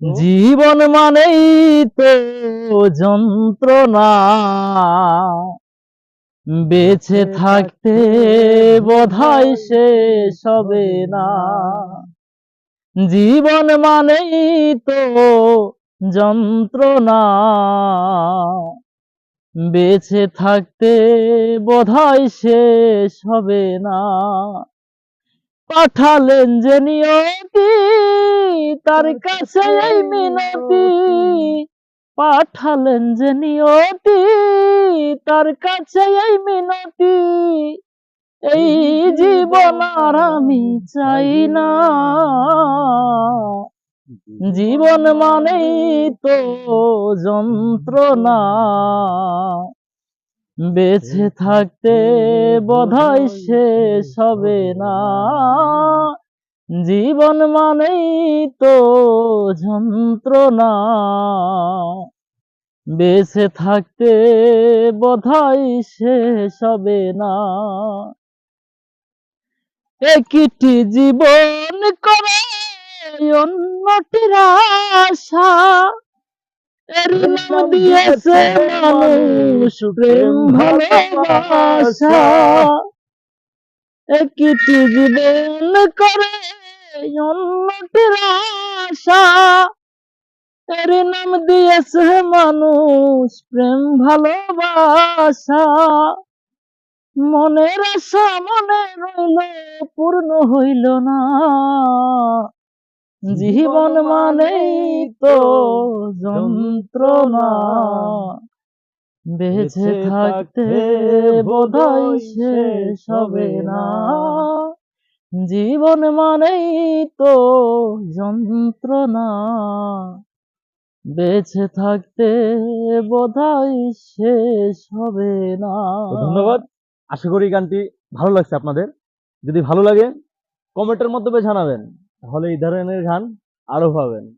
জীবন মানেই তো যন্ত্রণা। বেঁচে থাকতে বোধহয় শেষ হবে না। জীবন মানেই তো যন্ত্রণা। বেঁচে থাকতে বোধহয় শেষ হবে না। পাঠালেন যে নিয়তি তার কাছে এই মিনতি। পাঠালেন যে নিয়তি, তার কাছে এই মিনতি। এই জীবন আর আমি চাই না। জীবন মানেই তো যন্ত্রণা। বেঁচে থাকতে বোধহয় শেষ হবে না। জীবন মানেই তো যন্ত্রণা। বেঁচে থাকতে বোধহয় শেষ হবে না। একটি জীবন করে অন্যটির আশা। এর দিয়েছে মানুষ প্রেম ভালোবাসা। একটি জীবন করে অন্যটির আশা এর নাম দিয়েছে মানুষ প্রেম ভালোবাসা। মনের আশা মনে রইল, পূর্ণ হইল না। জীবন মানেই তো যন্ত্রণা। বেঁচে থাকতে বোধহয় শেষ হবে না। জীবন মানেই তো যন্ত্রণা। বেঁচে থাকতে বোধহয় শেষ হবে না। ধন্যবাদ। আশা করি গানটি ভালো লাগছে আপনাদের। যদি ভালো লাগে কমেন্টের মাধ্যমে জানাবেন। তাহলে এই ধরনের গান আরও পাবেন।